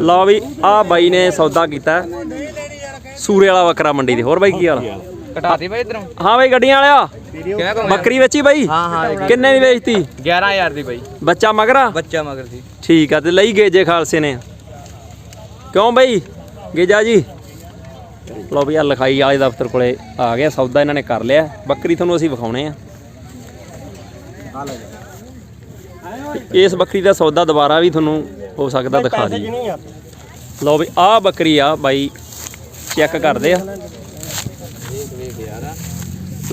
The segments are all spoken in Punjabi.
ਲਓ ਵੀ ਆ ਬਾਈ ਨੇ ਸੌਦਾ ਕੀਤਾ। ਸੂਰੇ ਵਾਲਾ ਬੱਕਰਾ ਮੰਡੀ ਦੇ ਹੋਰ ਬਾਈ ਕੀ ਹਾਲ? ਘਟਾ ਦੇ ਬਾਈ ਇਧਰੋਂ? ਹਾਂ ਬਾਈ ਗੱਡੀਆਂ ਵਾਲਿਆ? ਬੱਕਰੀ ਵੇਚੀ ਬਾਈ? ਹਾਂ ਹਾਂ ਕਿੰਨੇ ਦੀ ਵੇਚਤੀ? 11000 ਦੀ ਬਾਈ। ਬੱਚਾ ਮਗਰਾ ਬੱਚਾ ਮਗਰ ਸੀ। ਠੀਕ ਆ ਤੇ ਲਈ ਗੇਜੇ ਖਾਲਸੇ ਨੇ। ਕਿਉਂ ਬਈ? ਗੇਜਾ ਜੀ। ਲਓ ਵੀ ਆ ਲਿਖਾਈ ਵਾਲੇ ਦਫ਼ਤਰ ਕੋਲੇ ਆ ਗਿਆ ਸੌਦਾ ਇਹਨਾਂ ਨੇ ਕਰ ਲਿਆ। ਬੱਕਰੀ ਤੁਹਾਨੂੰ ਅਸੀਂ ਵਿਖਾਉਣੇ ਆ। ਇਸ ਬੱਕਰੀ ਦਾ ਸੌਦਾ ਦੁਬਾਰਾ ਵੀ ਤੁਹਾਨੂੰ ਹੋ ਸਕਦਾ ਦਿਖਾ ਦਈਏ। ਲਓ ਵੀ ਆਹ ਬੱਕਰੀ ਆ ਬਾਈ ਚੈੱਕ ਕਰਦੇ ਆ।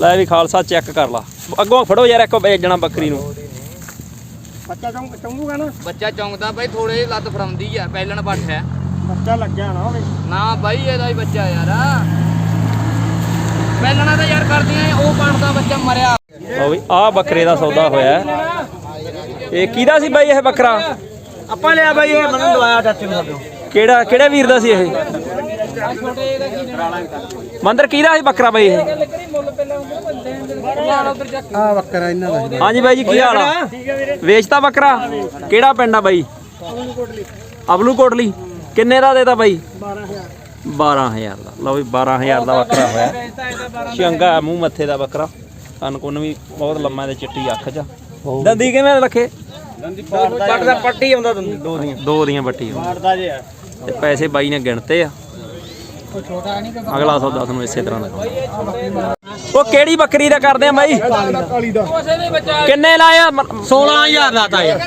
ਲੈ ਵੀ ਖਾਲਸਾ ਚੈੱਕ ਕਰ ਲਾ। ਅੱਗੋਂ ਫੜੋ ਯਾਰ ਇੱਕ ਜਣਾ ਬੱਕਰੀ ਨੂੰ। ਬੱਚਾ ਚੌਂਕ ਚੌਂਕੂਗਾ ਨਾ? ਬੱਚਾ ਚੌਂਕਦਾ ਬਾਈ ਥੋੜੇ ਲੱਤ ਫੜਾਉਂਦੀ ਆ ਪਹਿਲਣ ਪੱਠ ਹੈ। ਬੱਚਾ ਲੱਗਿਆ ਨਾ ਹੋਵੇ। ਨਾ ਬਾਈ ਇਹਦਾ ਹੀ ਬੱਚਾ ਯਾਰ। ਪਹਿਲਣਾ ਤਾਂ ਯਾਰ ਕਰਦੀਆਂ ਉਹ ਬਣਦਾ ਬੱਚਾ ਮਰਿਆ। ਲਓ ਵੀ ਆਹ ਬੱਕਰੇ ਦਾ ਸੌਦਾ ਹੋਇਆ। ਇਹ ਕਿਹਦਾ ਸੀ ਬਾਈ ਇਹ ਬੱਕਰਾ? ਆਪਾਂ ਲਿਆ ਬਾਈ ਇਹ ਮੈਨੂੰ ਦਵਾਇਆ ਚਾਚੇ ਨੂੰ ਸਾਡੇ ਕਿਹੜਾ ਕਿਹੜੇ ਵੀਰ ਦਾ ਸੀ ਇਹ? ਮੰਦਰ ਕਿਹਦਾ ਸੀ ਬੱਕਰਾ ਬਾਈ ਇਹ? ਆ ਬੱਕਰਾ ਇਹਨਾਂ ਦਾ ਹਾਂਜੀ ਬਾਈ ਜੀ ਕੀ ਹਾਲ ਆ? ਵੇਚਤਾ ਬੱਕਰਾ। ਕਿਹੜਾ ਪਿੰਡ ਆ ਬਾਈ? ਅਬਲੂ ਕੋਟਲੀ ਕਿੰਨੇ ਦਾ ਦੇਤਾ ਬਾਈ? 12000 ਦਾ। ਲਓ ਵੀ 12000 ਦਾ ਬੱਕਰਾ ਹੋਇਆ। ਸ਼ੰਗਾ ਮੂੰਹ ਮੱਥੇ ਦਾ ਬੱਕਰਾ। ਕੰਨ ਕੁੰਨ ਵੀ ਬਹੁਤ ਲੰਮਾ ਤੇ ਚਿੱਟੀ ਅੱਖ ਚ। ਦੰਦੀ ਕਿਵੇਂ ਲੱਖੇ ਕੱਟ ਦਾ ਪੱਟੀ ਆਉਂਦਾ ਦੋ ਦੀਆਂ। ਦੋ ਦੀਆਂ ਹੋਈ। ਮਾਰਦਾ ਜੇ ਤੇ ਪੈਸੇ ਬਾਈ ਨੇ ਗਿਣਤੇ ਆ। ਅਗਲਾ ਸੌਦਾ ਤੁਹਾਨੂੰ ਇਸੇ ਤਰ੍ਹਾਂ ਦਾ ਉਹ ਕਿਹੜੀ ਬੱਕਰੀ ਦਾ ਕਰਦੇ ਆ ਬਾਈ? ਦਾ ਕਿੰਨੇ ਲਾਇਆ 16000 ਲਾਤਾ ਯਾਰ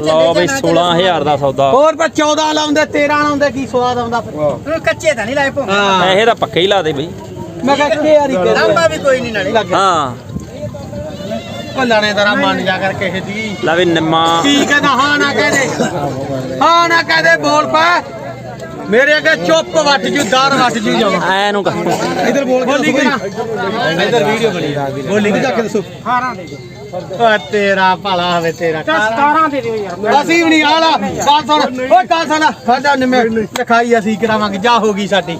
ਲਓ ਬਈ 16000 ਦਾ ਸੌਦਾ। ਹੋਰ ਪਰ 14 ਲਾਉਂਦੇ 13 ਲਾਉਂਦੇ ਕੀ ਸਵਾਦ ਆਉਂਦਾ ਕੱਚੇ ਤਾਂ ਨਹੀਂ ਲਾਏ ਭੋ ਪੈਸੇ ਤਾਂ ਪੱਕੇ ਹੀ ਲਾ ਦੇ ਬਈ। ਮੈਂ ਕਿਹਾ ਕਿ ਯਾਰੀ ਕਰ ਲਾਂਬਾ ਵੀ ਕੋਈ ਨਹੀਂ ਨਾਲੇ। ਹਾਂ। ਭੱਲਣੇ ਤਰਾ ਮੰਨ ਜਾ ਕਰ ਕਿਸੇ ਦੀ ਲੈ ਵੀ ਨਿੰਮਾ। ਕੀ ਕਹਿੰਦਾ ਹਾਂ ਨਾ ਕਹਦੇ ਹਾਂ ਨਾ ਕਹਦੇ ਬੋਲ ਪਾ। ਮੇਰੇ ਅੱਗੇ ਚੁੱਪ ਵੱਟ ਜੂ ਦਰ ਵੱਟ ਜੂ ਜਾਵਾ। ਐ ਨੂੰ ਕਰ। ਇਧਰ ਬੋਲ ਬੋਲੀ ਕਿ ਨਾ ਇਧਰ ਵੀਡੀਓ ਬਣੀ। ਬੋਲੀ ਕਿ ਜਾ ਕੇ ਦੱਸੋ। 18 ਦੇ। ਓ ਤੇਰਾ ਭਲਾ ਹੋਵੇ ਤੇਰਾ 17 ਦੇ ਦਿਓ ਯਾਰ। ਅਸੀਂ ਵੀ ਨਹੀਂ ਆਲਾ ਗੱਲ ਸੁਣ ਓਏ ਗੱਲ ਸੁਣ। ਸਾਡਾ ਨਿੰਮੇ ਲਿਖਾਈ ਅਸੀਂ ਕਰਾਵਾਂਗੇ ਜਾ ਹੋ ਗਈ ਸਾਡੀ।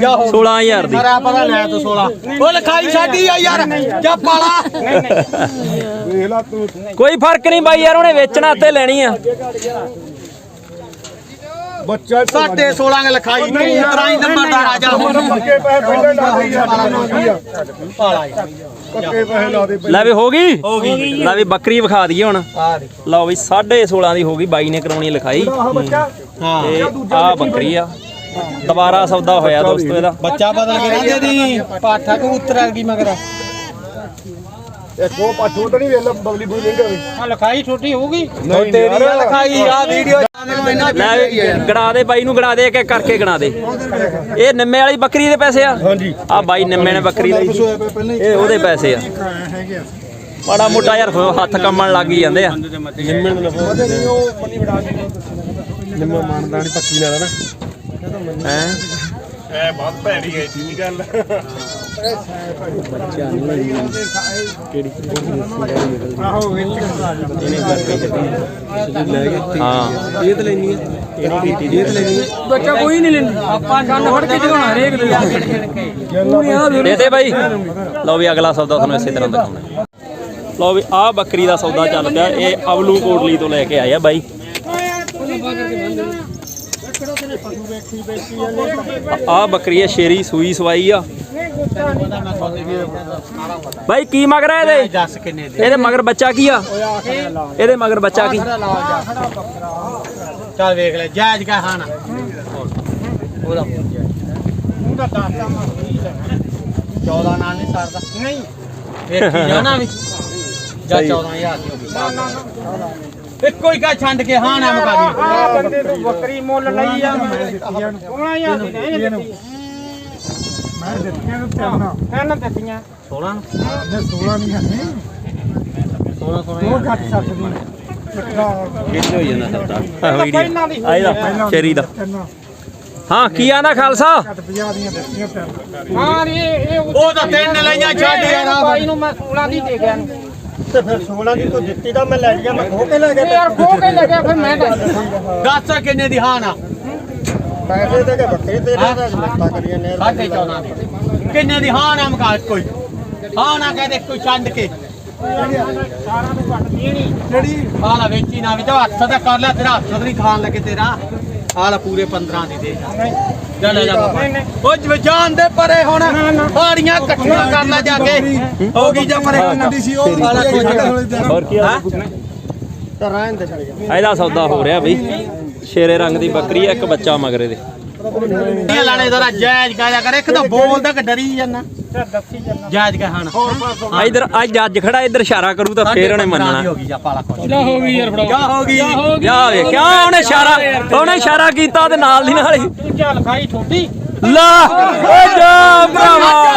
ਜਾ ਹੋ 16000 ਦੀ। ਸਾਰਾ ਪਤਾ ਲੈ ਤੂੰ 16 ਉਹ ਲਿਖਾਈ ਸਾਡੀ ਆ ਯਾਰ। ਜਾ ਪਾਲਾ। ਕੋਈ ਫ਼ਰਕ ਨਹੀਂ ਬਾਈ ਯਾਰ ਉਹਨੇ ਵੇਚਣਾ ਤੇ ਲੈਣੀ ਆ। ਬੱਚਾ ਸਾਡੇ 16 ਨੇ ਲਿਖਾਈ ਤੂੰ ਤਰਾਈ ਨੰਬਰਦਾਰ ਆ ਜਾ ਪੱਕੇ ਪੈਸੇ ਪਹਿਲੇ ਲਾ ਦੇ ਯਾਰ। ਪੱਕੇ ਪੈਸੇ ਲਾ ਦੇ ਲੈ ਵੀ ਹੋ ਗਈ? ਹੋ ਗਈ। ਲੈ ਵੀ ਬੱਕਰੀ ਵਿਖਾ ਦਈਏ ਹੁਣ। ਲਓ ਵੀ 16.5 ਦੀ ਹੋ ਗਈ ਬਾਈ ਨੇ ਕਰਾਉਣੀ ਲਿਖਾਈ। ਹਾਂ। ਆ ਬੱਕਰੀ ਆ। ਦੁਬਾਰਾ ਸੌਦਾ ਹੋਇਆ ਦੋਸਤੋ ਇਹਦਾ। ਬੱਚਾ ਬਦਲ ਕੇ ਕਹਿੰਦੇ ਦੀ ਪਾਠਾ ਕਬੂਤਰ ਆ ਗਈ ਮਗਰ। ਇੱਕ ਉਹ ਪਾਠੂ ਤਾਂ ਨਹੀਂ ਵੇਲਾ ਬਗਲੀ ਬੁਈ ਨਹੀਂ ਗਈ ਆ ਲਿਖਾਈ ਛੋਟੀ ਹੋਊਗੀ। ਤੇਰੀ ਆ ਲਿਖਾਈ ਆ ਵੀਡੀਓ ਲੈ ਗਣਾ ਦੇ ਬਾਈ ਨੂੰ ਗਣਾ ਦੇ ਇੱਕ ਇੱਕ ਕਰਕੇ ਗਣਾ ਦੇ। ਇਹ ਨਿੰਮੇ ਵਾਲੀ ਬੱਕਰੀ ਦੇ ਪੈਸੇ ਆ? ਹਾਂਜੀ। ਆ ਬਾਈ ਨਿੰਮੇ ਨੇ ਬੱਕਰੀ ਲਈ ਸੀ। ਇਹ ਉਹਦੇ ਪੈਸੇ ਆ। ਮਾੜਾ ਮੋਟਾ ਯਾਰ ਹੱਥ ਕੰਮਣ ਲੱਗ ਹੀ ਜਾਂਦੇ ਆ। ਉਹਦੇ ਨਹੀਂ ਉਹ ਪੱਲੀ ਵੜਾ ਦੇ ਨਿੰਮਾ ਮਾਨਦਾ ਨਹੀਂ ਪੱਕੀ ਨਾਲ ਨਾ। ਹੈ? ਐ ਬਹੁਤ ਭੈੜੀ ਹੈ ਜੀ ਗੱਲ। ਆਹੋ ਵਿੱਚ ਹਾਂ ਇਹ ਤਾਂ ਲੈਣੀ ਹੈ ਇਹ ਤਾਂ ਲੈਣੀ ਹੈ ਬੱਚਾ ਕੋਈ ਨਹੀਂ ਲੈਂਦੀ। ਆਪਾਂ ਕੰਨ ਫੜ ਕੇ ਜਗਾਉਣਾ ਹਰੇਕ ਦੇ ਦੇ ਦੇ ਬਾਈ। ਲਓ ਵੀ ਅਗਲਾ ਸੌਦਾ ਤੁਹਾਨੂੰ ਇਸੇ ਤਰ੍ਹਾਂ ਦਿਖਾਉਣਾ ਲਓ ਵੀ ਆਹ ਬੱਕਰੀ ਦਾ ਸੌਦਾ ਚੱਲ ਪਿਆ ਇਹ ਅਵਲੂ ਕੋਟਲੀ ਤੋਂ ਲੈ ਕੇ ਆਏ ਆ ਬਾਈ। ਆਹ ਬੱਕਰੀ ਹੈ ਸ਼ੇਰੀ ਸੂਈ ਸਵਾਈ ਆ। ਬਾਈ ਕੀ ਮਗਰ ਹੈ ਇਹਦੇ? ਦੱਸ ਕਿੰਨੇ ਦੇ ਇਹਦੇ ਮਗਰ ਬੱਚਾ ਕੀ ਆ? ਇਹਦੇ ਮਗਰ ਬੱਚਾ ਕੀ? ਚੱਲ ਵੇਖ ਲੈ ਜਾਇਜ਼ ਕਾ ਨਾ ਉਹਦਾ ਉਹਦਾ ਦਾਤਾ ਮਾ 14 ਨਾਲ ਨਹੀਂ ਸਰਦਾ। ਨਹੀਂ। ਵੇਖੀ ਜਾਣਾ ਵੀ। ਜਾਂ 14000 ਦੀ ਹੋ ਗਈ। ਇੱਕੋ ਹੀ ਕਾ ਛੰਡ ਕੇ ਹਾਂ ਨਾ ਮਕਾ ਦੀ ਆ ਬੰਦੇ ਤੋਂ ਬੱਕਰੀ ਮੁੱਲ ਲਈ ਆ ਉਹਨਾਂ ਹੀ। ਨਹੀਂ ਮੈਂ ਦਿੱਤੀਆਂ ਨੂੰ ਤਿੰਨ। ਤਿੰਨ ਦਿੱਤੀਆਂ। 16 ਨੇ 16 ਨਹੀਂ ਹੈ। 16 ਉਹ ਘੱਟ ਸਕਦੀ ਕਿੱਥੇ ਹੋ ਜਾਂਦਾ ਸੌਦਾ ਪਹਿਲਾਂ ਦੀ ਆ ਇਹਦਾ ਸ਼ੇਰੀ ਦਾ। ਹਾਂ ਕੀ ਆਂਦਾ ਖਾਲਸਾ? ਘੱਟ 50 ਦੀਆਂ ਦਿੱਤੀਆਂ ਤਿੰਨ। ਹਾਂ ਇਹ ਇਹ ਉਹ ਤਾਂ ਤਿੰਨ ਲਈਆਂ ਛੱਡ ਯਾਰ। ਬਾਈ ਨੂੰ ਮੈਂ 16 ਦੀ ਦੇ ਗਿਆ ਨੂੰ। ਤੇ ਫਿਰ 16 ਦੀ ਤੂੰ ਦਿੱਤੀ ਤਾਂ ਮੈਂ ਲੈ ਗਿਆ ਮੈਂ ਖੋ ਕੇ ਲੈ ਇਹ ਯਾਰ ਖੋ ਕੇ ਲੱਗਿਆ ਫਿਰ ਮੈਂ ਦੱਸ ਕਿੰਨੇ ਦੀ ਹਾਂ ਨਾ ਪੈਸੇ ਦੇ ਕੇ ਬੱਕਰੀ ਤੇ ਲੈ ਕੇ ਲੱਤਾਂ ਕਰੀਆਂ ਨੇ ਸਾਢੇ 14 ਦੀ। ਕਿੰਨੇ ਦੀ ਹਾਂ ਨਾ ਮਕਾ ਕੋਈ? ਹਾਂ ਨਾ ਕਹਦੇ ਕੋਈ ਛੰਡ ਕੇ। ਸਾਰਾ ਨੂੰ ਕੱਟ ਦੇਣੀ ਜਿਹੜੀ ਆ ਨਾ ਵੇਚੀ ਨਾ ਵੀ ਤਾਂ ਹੱਥ ਤਾਂ ਕਰ ਲੈ ਤੇਰਾ ਹੱਥ ਤਾਂ ਨਹੀਂ ਖਾਣ ਲੱਗੇ ਤੇਰਾ। ਆ ਲੈ ਪੂਰੇ 15 ਦੀ ਦੇ ਜਾ ਲੈ ਜਾ ਬਾਬਾ ਉਹ ਜਿਵੇਂ ਜਾਣ ਦੇ ਪਰੇ ਹੁਣ ਹਾੜੀਆਂ ਇਕੱਠੀਆਂ ਕਰ ਲੈ ਜਾ ਕੇ ਹੋ ਗਈ ਜਾ ਪਰੇ ਨੰਦੀ ਸੀ ਉਹ ਵਾਲਾ ਹੋਰ ਕੀ ਆ ਇਹਦਾ ਸੌਦਾ ਹੋ ਰਿਹਾ ਬਈ ਸ਼ੇਰੇ ਰੰਗ ਦੀ ਬੱਕਰੀ ਆ ਇੱਕ ਬੱਚਾ ਮਗਰੇ ਦੇ ਇਹ ਲਾਣੇ ਜ਼ਰਾ ਜਾਇਜ਼ ਕਾਇਆ ਕਰ ਇੱਕ ਤਾਂ ਬੋਲਦਾ ਕਿ ਡਰੀ ਜਾਂਦਾ ਜਾਇਜ਼ ਕਾ ਹਣ। ਆ ਇਧਰ ਅੱਜ ਜੱਜ ਖੜਾ ਇਧਰ ਇਸ਼ਾਰਾ ਕਰੂ ਤਾਂ ਫੇਰ ਉਹਨੇ ਮੰਨਣਾ। ਹੋ ਗਈ ਜਾ ਪਾਲਾ ਜਾ ਹੋ ਗਈ ਯਾਰ ਫੜਾ ਜਾ ਹੋ ਗਈ? ਜਾ ਵੇ ਕਿਉਂ ਉਹਨੇ ਇਸ਼ਾਰਾ ਉਹਨੇ ਇਸ਼ਾਰਾ ਕੀਤਾ ਤੇ ਨਾਲ ਦੀ ਨਾਲ ਹੀ। ਚੱਲ ਖਾਈ ਠੋਡੀ। ਲਾ ਓ ਜਾ ਭਰਾਵਾ।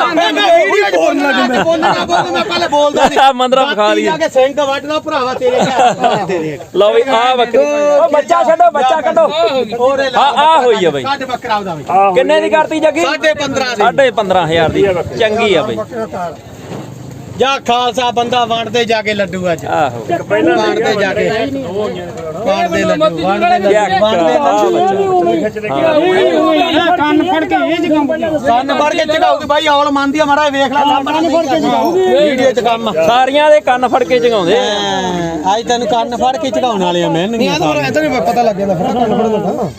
ਮੈਂ ਪਹਿਲੇ ਬੋਲਦਾ ਸੀ। ਮੰਦਰਾ ਵਿਖਾ ਲਈ ਜਾ ਕੇ ਸਿੰਘ ਵੱਢਣਾ ਭਰਾਵਾ ਤੇਰੇ ਘਰ। ਤੇਰੇ ਲਓ ਵੀ ਆ ਬੱਕਰੀ ਓ ਬੱਚਾ ਛੱਡੋ ਬੱਚਾ ਕੱਢੋ। ਆ ਆ ਹੋਈ ਆ ਬਈ। ਸਾਡੇ ਬੱਕਰਾ ਉਹਦਾ ਵੀ ਕਿੰਨੇ ਦੀ ਕਰਤੀ ਜੱਗੀ? ਸਾਢੇ 15 ਦੀ। ਸਾਢੇ 15000 ਦੀ। ਚੰਗੀ ਆ ਬਈ। ਜਾ ਖਾਲਸਾ ਬੰਦਾ ਵੰਡਦੇ ਜਾ ਕੇ ਲੱਡੂ ਅੱਜ। ਆਹੋ। ਵੰਡਦੇ ਜਾ ਕੇ। ਵੰਡਦੇ ਲੱਡੂ ਵੰਡਦੇ ਬੱਚਾ ਕੰਨ ਫੜ ਕੇ ਇਹ ਜਗਮ ਕੰਨ ਫੜ ਕੇ ਚਗਾਉਗੀ ਬਾਈ ਔਲ ਮੰਨਦੀ ਆ ਮਾੜਾ ਵੇਖ ਲੈ ਲਾਪਣਾ ਫੜ ਕੇ ਚਗਾਉਗੀ ਵੀਡੀਓ ਚ ਕੰਮ। ਸਾਰੀਆਂ ਦੇ ਕੰਨ ਫੜ ਕੇ ਚਗਾਉਂਦੇ ਅੱਜ ਤੈਨੂੰ ਕੰਨ ਫੜ ਕੇ ਚਗਾਉਣ ਵਾਲੇ ਆ ਮੈਨੂੰ ਨਹੀਂ ਐਦਾਂ ਨਹੀਂ ਪਤਾ ਲੱਗ ਜਾਂਦਾ ਫਿਰ ਕੰਨ ਫੜਨ ਲੱਗਾ।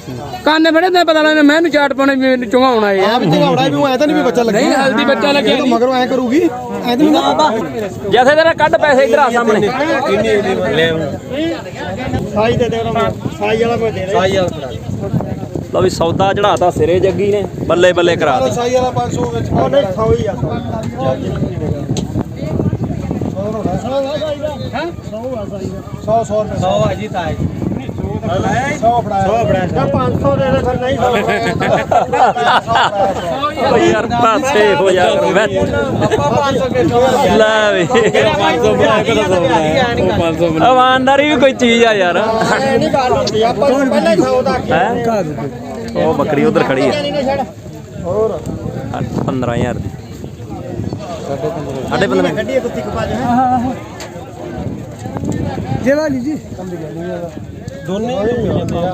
ਕੰਨ ਫੜੇ ਤੇ ਪਤਾ ਲੱਗਦਾ ਮੈਨੂੰ ਚਾਟ ਪਾਉਣੇ ਮੈਨੂੰ ਚੁਗਾਉਣ ਆਏ ਆ। ਵੀ ਝਗੜਾ ਵੀ ਐ ਤਾਂ ਨਹੀਂ ਵੀ ਬੱਚਾ ਲੱਗਿਆ। ਨਹੀਂ ਹਲਦੀ ਬੱਚਾ ਲੱਗਿਆ ਇਹ ਤਾਂ ਮਗਰੋਂ ਐ ਕਰੂਗੀ ਐ ਤਾਂ ਨਹੀਂ ਜੈਸੇ ਤੇਰਾ ਕੱਢ ਪੈਸੇ ਇਧਰ ਆ ਸਾਹਮਣੇ। ਸਾਈ ਦੇ ਦੇ ਉਹਨਾਂ ਸਾਈ ਵਾਲਾ ਕੋਈ ਦੇ ਦੇ। ਲਓ ਵੀ ਸੌਦਾ ਚੜਾਤਾ ਸਿਰੇ ਜੱਗੀ ਨੇ ਬੱਲੇ ਬੱਲੇ ਕਰਾ ਦੇ। ਸਾਈ ਵਾਲਾ 500 ਵਿੱਚ। ਉਹ ਨਹੀਂ ਸੌ ਹੀ ਆ ਸੌ। 100 ਰੁਪਏ। 100 ਆ ਜੀ ਤਾਂ 100 ਫੜਾਇਆ 100 ਬੜਾ 500 ਦੇ ਦੇ ਫਿਰ ਨਹੀਂ ਓ ਯਾਰ ਪਾਸੇ ਹੋ ਜਾ ਕਰੋ ਵਿੱਚ ਆਪਾਂ 500 ਕੇ 100 ਲੈ ਵੇ 500 ਬਣਾ ਕੇ ਤਾਂ 500 ਇਮਾਨਦਾਰੀ ਵੀ ਕੋਈ ਚੀਜ਼ ਆ ਯਾਰ। ਇਹ ਨਹੀਂ ਗੱਲ ਹੁੰਦੀ ਆਪਾਂ ਨੂੰ ਪਹਿਲਾਂ ਹੀ? 100 ਦਾ ਹੈ ਉਹ ਬੱਕਰੀ ਉਧਰ ਖੜੀ ਛੱਡ ਹੋਰ 15000 ਦੀ। ਸਾਢੇ 15 ਗੱਡੀ ਕੁੱਤੀ ਹੈ ਜਿਹੜਾ ਲਈ ਜੀ। ਦੋਨੇ ਹੀ ਹੋ ਜਾਂਦੇ ਆ।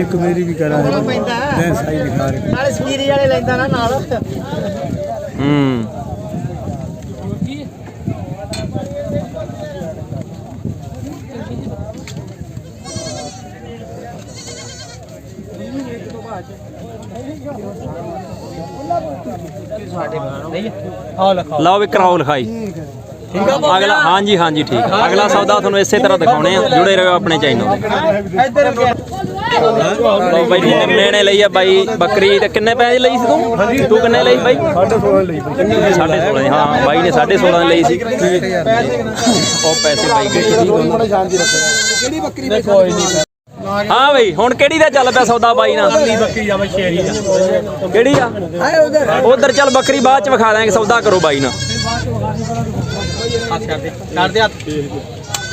ਇੱਕ ਮੇਰੀ ਵੀ ਕਰਾ ਪੈਂਦਾ। ਮੈਂ ਸਾਈ ਦਿਖਾ ਰਿਹਾ ਨਾਲੇ ਸਕੀਰੀ ਵਾਲੇ ਲੈਂਦਾ ਨਾ ਨਾਲ। ਹੂੰ। ਲਓ ਵੀ ਕਰਾਓ ਲਿਖਾਈ। ਠੀਕ ਆ ਅਗਲਾ ਹਾਂਜੀ ਹਾਂਜੀ, ਠੀਕ ਅਗਲਾ ਸੌਦਾ ਤੁਹਾਨੂੰ ਇਸੇ ਤਰ੍ਹਾਂ ਦਿਖਾਉਣੇ ਆ। ਜੁੜੇ ਰਹੋ ਆਪਣੇ ਚੈਨਲ ਲਓ ਬਾਈ ਨਿੰਮੇ ਨੇ ਲਈ ਆ ਬਾਈ ਬੱਕਰੀ। ਤੇ ਕਿੰਨੇ ਪੈਸੇ ਲਈ ਸੀ ਤੂੰ? ਤੂੰ ਕਿੰਨੇ ਲਈ ਬਾਈ? 16 ਲਈ ਬਈ 16.5 ਹਾਂ। ਬਾਈ ਨੇ 16.5 ਦੀ ਲਈ ਸੀ। ਉਹ ਪੈਸੇ ਬਾਈ ਗਏ ਸੀ ਬੜਾ ਕੋਈ ਨਹੀਂ ਹਾਂ ਬਈ ਹੁਣ ਕਿਹੜੀ ਦਾ ਚੱਲ ਪਿਆ ਸੌਦਾ ਬਾਈ ਨਾਲ? ਬੱਕਰੀ ਆ ਬਈ ਸ਼ੇਰੀ ਦਾ ਕਿਹੜੀ ਆ? ਉਧਰ। ਚੱਲ ਬੱਕਰੀ ਬਾਅਦ ਚ ਵਿਖਾ ਦਾਂਗੇ ਸੌਦਾ ਕਰੋ ਬਾਈ ਨਾਲ। ਹੱਥ ਕਰ ਦੇ ਕਰ ਦੇ ਹੱਥ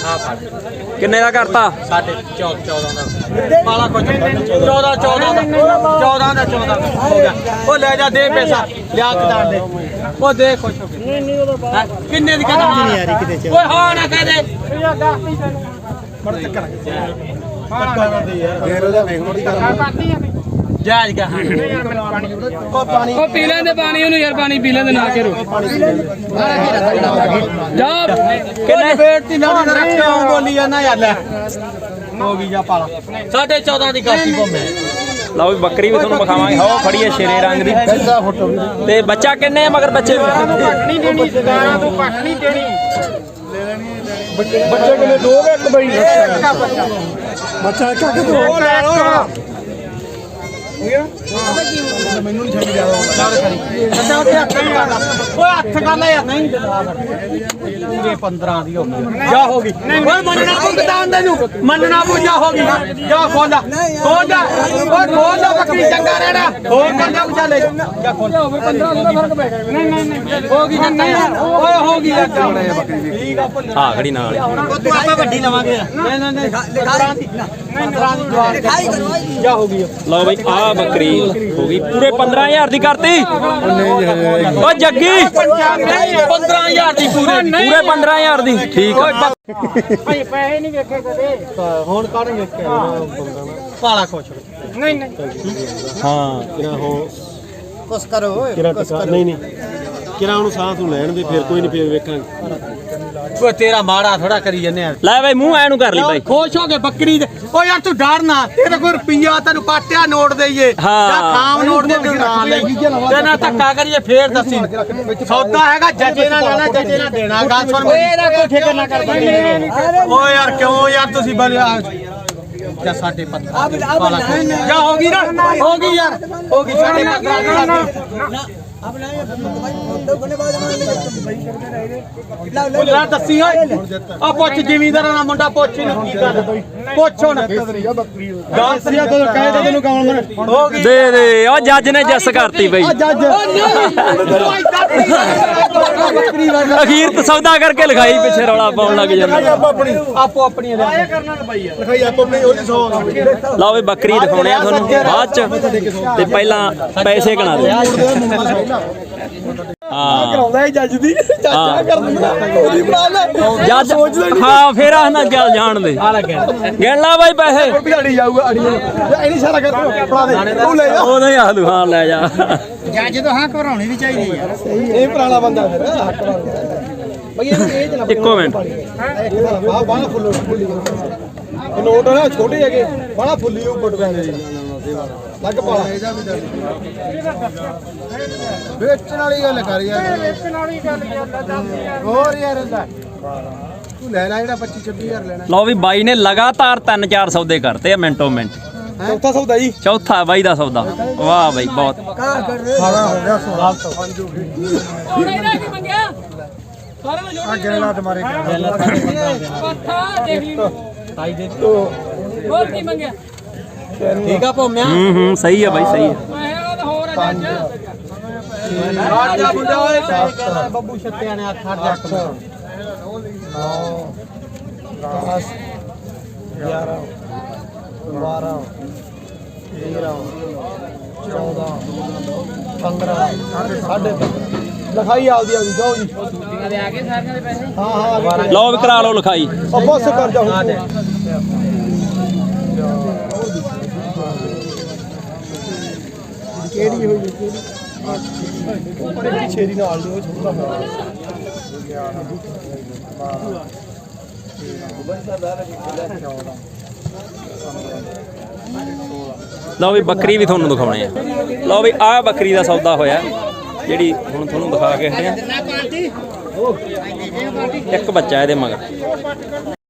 ਆ ਫੜ ਕਿੰਨੇ? ਦਾ ਕਰਤਾ ਸਾਡੇ 14 14 ਦਾ ਮਾਲਾ ਕੁਝ 14 14 ਦਾ 14 ਦਾ 14 ਦਾ। ਹੋ ਗਿਆ। ਉਹ ਲੈ ਜਾ ਦੇ ਪੈਸਾ। ਲਿਆ ਕਦਾਂ ਦੇ। ਉਹ ਦੇ ਖੁਸ਼ ਹੋ ਕੇ। ਹੈਂ? ਕਿੰਨੇ ਦੀ ਕਦਮ ਨਹੀਂ ਯਾਰੀ ਕਿਤੇ ਚ। ਓਏ ਹਾਂ ਨਾ ਕਹਿ ਦੇ। ਫੇਰ ਉਹਦਾ ਵੇਖ ਮੋੜੀ ਕਰ ਜਾਇਜ਼ ਗਾ ਹਾਂ। ਉਹ ਪਾਣੀ ਉਹ ਪੀ ਲੈਂਦੇ ਪਾਣੀ ਉਹਨੂੰ ਯਾਰ ਪਾਣੀ ਪੀ ਲੈਂਦੇ ਨਾ ਕਰੋ ਜਾ ਕਿੰਨੇ? ਬੇਟੀ ਨਾ ਰੱਖਿਆ ਬੋਲੀ ਜਾਂਦਾ ਯਾਰ ਲੈ। ਹੋ ਗਈ ਜਾ ਪਾਲਾ। ਸਾਡੇ 14 ਦੀ ਕਾਸੀ ਭੰਮੇ ਲਓ ਵੀ ਬੱਕਰੀ ਵੀ ਤੁਹਾਨੂੰ ਵਿਖਾਵਾਂਗੇ। ਹੋ ਫੜੀਏ ਸ਼ੇਰੇ ਰੰਗ ਦੀ। ਤੇ ਬੱਚਾ ਕਿੰਨੇ ਆ ਮਗਰ ਬੱਚੇ? ਨਹੀਂ ਦੇਣੀ ਸਰਦਾਰਾਂ ਤੋਂ ਪੱਟ ਨਹੀਂ ਦੇਣੀ। ਬੱਚੇ ਕਿਨੇ? ਦੋ ਇੱਕ ਬਈ? ਬੱਚਾ ਇੱਕ ਕਿ ਦੋ ਉਹ ਲੈ ਲਓ ਮੈਨੂੰ ਨਹੀਂ ਛੱਡ ਜਾ ਅੱਛਾ ਉਹਦੇ ਹੱਥ ਨਹੀਂ ਕਰਦਾ ਓਏ ਹੱਥ ਕਰ ਲੈ ਯਾਰ। ਨਹੀਂ ਪੂਰੇ 15 ਦੀ ਹੋ ਗਈ। ਜਾ ਹੋ ਗਈ। ਓਏ ਮੰਨਣਾ ਪੁੱਗਦਾ ਆਂਦੇ ਨੂੰ ਮੰਨਣਾ ਪੁੱਜਾ ਹੋ ਗਈ। ਜਾ ਖੋਲਾ ਖੋਲਾ ਓਏ ਖੋਲਾ ਬੱਕਰੀ ਚੰਗਾ ਰਹਿਣਾ। ਹੋਰ ਕੰਨਾ ਪੁੱਜਾ ਲੈ ਜਾ ਜਾ ਖੋਲ। 15 ਦਾ ਫ਼ਰਕ ਪੈ ਗਿਆ। ਨਹੀਂ ਨਹੀਂ ਨਹੀਂ। ਹੋ ਗਈ ਜੱਟਾ ਓਏ ਹੋ ਗਈ ਜੱਟਾ ਠੀਕ ਆ ਭੁੱਲ ਹਾਂ ਖੜੀ ਨਾਲ ਆਪਾਂ ਵੱਡੀ ਲਵਾਂਗੇ। ਨਹੀਂ ਨਹੀਂ ਨਹੀਂ। 15 ਦੀ 15 ਦੀ ਜਵਾਨ। ਜਾ ਹੋ ਗਈ। ਲਓ ਬਈ ਆ ਬੱਕਰੀ ਹੋ ਗਈ। ਪੂਰੇ 15000 ਦੀ ਕਰਤੀ। ਓ ਜੱਗੀ। 15000 ਦੀ ਪੂਰੇ ਪੂਰੇ 15000 ਦੀ। ਠੀਕ ਆ। ਭਾਈ ਪੈਸੇ ਨਹੀਂ ਵੇਖੇ ਕਦੇ। ਹੁਣ ਕਾਹਨੂੰ ਵੇਖਿਆ ਪਾਲਾ ਖੁਸ਼ ਨਹੀਂ ਨਹੀਂ। ਹਾਂ ਕਿਰਾ ਹੋ? ਕੁਛ ਕਰੋ ਕਿਰਾ ਟਿਕਾ ਨਹੀਂ ਨਹੀਂ। ਕਿਰਾ ਉਹਨੂੰ ਸਾਹ ਤੂੰ ਲੈਣ ਦੇ ਫਿਰ ਕੋਈ ਨਹੀਂ ਫਿਰ ਵੇਖਾਂਗੇ। ਓਏ ਤੇਰਾ ਮਾੜਾ ਥੋੜਾ ਕਰੀ ਜੰਨੇ ਆ। ਲੈ ਬਾਈ ਮੂੰਹ ਐ ਨੂੰ ਕਰ ਲਈ ਬਾਈ। ਖੁਸ਼ ਹੋ ਕੇ ਬੱਕਰੀ ਓ ਯਾਰ ਤੂੰ ਡਰ ਨਾ। ਤੇਰੇ ਕੋਈ ਰੁਪਈਆ ਤੈਨੂੰ ਪਾਟਿਆ ਨੋਟ ਦੇਈਏ। ਹਾਂ। ਜਾਂ ਖਾਮ ਨੋਟ ਦੇ ਤੂੰ ਨਾ ਲਈ ਤੇ ਨਾ ਧੱਕਾ ਕਰੀਏ ਫੇਰ ਦੱਸੀ। ਸੌਦਾ ਹੈਗਾ ਜੱਜੇ ਨਾਲ ਲੈਣਾ ਜੱਜੇ ਨਾਲ ਦੇਣਾ। ਗੱਲ ਸੁਣ ਮੇਰੀ। ਇਹਦਾ ਕੋਈ ਠੇਕਾ ਨਾ ਕਰ ਓ ਯਾਰ ਕਿਉਂ ਯਾਰ ਤੁਸੀਂ ਬਲੇ ਜਾਂ ਸਾਡੇ ਪੱਤਾ ਜਾ ਹੋ ਗਈ ਨਾ? ਹੋ ਗਈ ਯਾਰ। ਹੋ ਗਈ ਸਾਡੇ ਪੱਤਾ ਲੈ ਦੱਸੀ ਓਏ। ਆ ਪੁੱਛ ਜ਼ਿਮੀਂਦਾਰਾਂ ਦਾ ਮੁੰਡਾ ਪੁੱਛ ਇਹਨੂੰ ਕੀ ਗੱਲ ਪੁੱਛ ਹੁਣ। ਗੱਲ ਸਰੀਆ ਤੋਂ ਕਹੇ ਤਾਂ ਤੈਨੂੰ ਕੌਣ ਹੋ ਗਈ। ਦੇ ਦੇ ਉਹ ਜੱਜ ਨੇ ਜੱਸ ਕਰਤੀ ਬਾਈ। ਜੱਜ। ਅਖੀਰ ਤੇ ਸੌਦਾ ਕਰਕੇ ਲਿਖਾਈ ਪਿੱਛੇ ਰੌਲਾ ਪਾਉਣ ਲੱਗ ਜਾਂਦਾ। ਆਪਣੀ ਆਪੋ ਆਪਣੀਆਂ ਲੈ ਲਿਖਾਈ ਆਪ ਆਪਣੀ ਉਹਦੀ 100 ਲਓ ਵੀ ਬੱਕਰੀ ਦਿਖਾਉਣੇ ਆ ਤੁਹਾਨੂੰ ਬਾਅਦ ਚ ਤੇ ਪਹਿਲਾਂ ਪੈਸੇ ਗਣਾ ਦਿਓ। ਹਾਂ ਕਰਾਉਂਦਾ ਜੱਜ ਦੀ। ਹਾਂ। ਕਰ ਦਿੰਦਾ? ਉਹਦੀ ਬਣਾ ਲੈ। ਜੱਜ ਹਾਂ ਫੇਰ ਨਾ ਚੱਲ ਜਾਣ ਦੇ। ਗਿਣ ਲਾ ਬਾਈ ਪੈਸੇ। ਅੜੀ ਜਾਊਗਾ। ਅੜੀ ਇਹ ਨਹੀਂ ਸਾਰਾ ਕਰ ਫੜਾ ਦੇ। ਤੂੰ ਲੈ ਜਾ। ਹੀ ਆਲੂ ਹਾਂ ਲੈ ਜਾ। ਜੱਜ ਤੋਂ ਹਾਂ ਘਬਰਾਉਣੀ ਵੀ ਚਾਹੀਦੀ ਆ। ਇਹ ਪੁਰਾਣਾ ਬੰਦਾ ਫਿਰ। ਹੱਕ ਵਾਲਾ ਬਈ ਇਹ ਇਹ ਚ ਨਾ ਇੱਕੋ ਮਿੰਟ ਆ ਬਾਹਲਾ ਫੁੱਲ ਫੁੱਲੀ। ਇਹ ਨੋਟ ਨਾ ਛੋਟੇ ਹੈਗੇ ਬਾਹਲਾ ਫੁੱਲੀ ਉਹ ਪੁੱਟ ਪੈਂਦੇ ਲੱਗ ਪਾ ਇਹਦਾ ਵੀ ਵੇਚਣ ਵਾਲੀ ਗੱਲ ਕਰ ਯਾਰ। ਵੇਚਣ ਵਾਲੀ ਗੱਲ ਯਾਰ ਹੋਰ ਯਾਰ ਇਹਦਾ। ਤੂੰ ਲੈ ਲੈ ਜਿਹੜਾ 25 26000 ਲੈਣਾ। ਲਓ ਵੀ ਬਾਈ ਨੇ ਲਗਾਤਾਰ 3-4 ਸੌਦੇ ਕਰਤੇ ਆ ਮਿੰਟੋ ਮਿੰਟ। ਚੌਥਾ ਸੌਦਾ ਜੀ। ਚੌਥਾ ਬਾਈ ਦਾ ਸੌਦਾ। ਵਾਹ ਬਾਈ ਬਹੁਤ। ਸਾਰਾ ਹੋ ਗਿਆ ਸੌਦਾ ਹੁਣ ਇਹਦਾ ਕੀ ਮੰਗਿਆ ਸਾਰੇ ਨੂੰ ਜੋੜ ਅੱਗੇ ਲਾ ਤੁਹਾਰੇ ਪੱਠਾ ਦੇਖ ਲਈ। ਸਾਈ ਦੇ। ਹੋਰ ਕੀ ਮੰਗਿਆ? ਠੀਕ ਆ ਭੋਮਿਆ? ਹੂੰ ਹੂੰ ਸਹੀ ਆ ਬਾਈ ਸਹੀ ਆ। ਵਾਲਾ ਤਾਂ ਹੋਰ ਆ ਜੱਜ। ਰਾਜਾ ਮੁੰਡਾ ਓਏ ਬੱਬੂ ਛੱਤਿਆਂ ਨੇ ਅੱਖ ਹੱਟ ਜੱਟ 10 11 12 13 14 15 ਸਾਢੇ ਲਿਖਾਈ ਆਉਦੀ ਆਉਦੀ ਜਾਓ ਜੀ ਛੁੱਟੀਆਂ ਦੇ ਆ ਗਏ ਸਾਰਿਆਂ ਦੇ ਪੈਸੇ। ਹਾਂ ਹਾਂ ਆ ਗਏ। ਲਓ ਵੀ ਕਰਾ ਲਓ ਲਿਖਾਈ। ਉਹ ਬਸ ਕਰ ਜਾ ਹੁਣ। ਕਿਹੜੀ ਹੋਈ? ਹੈ ਕਿਹੜੀ ਉੱਪਰ ਇੱਕ ਛੇਰੀ ਨਾਲ ਦੀ ਉਹ ਛੋਟਾ ਲਓ ਵੀ ਬੱਕਰੀ ਵੀ ਤੁਹਾਨੂੰ ਦਿਖਾਉਣੇ ਆ। ਲਓ ਵੀ ਆਹ ਬੱਕਰੀ ਦਾ ਸੌਦਾ ਹੋਇਆ। ਜਿਹੜੀ ਹੁਣ ਤੁਹਾਨੂੰ ਦਿਖਾ ਕੇ ਹਟਿਆ ਇੱਕ ਬੱਚਾ ਇਹਦੇ ਮਗਰ।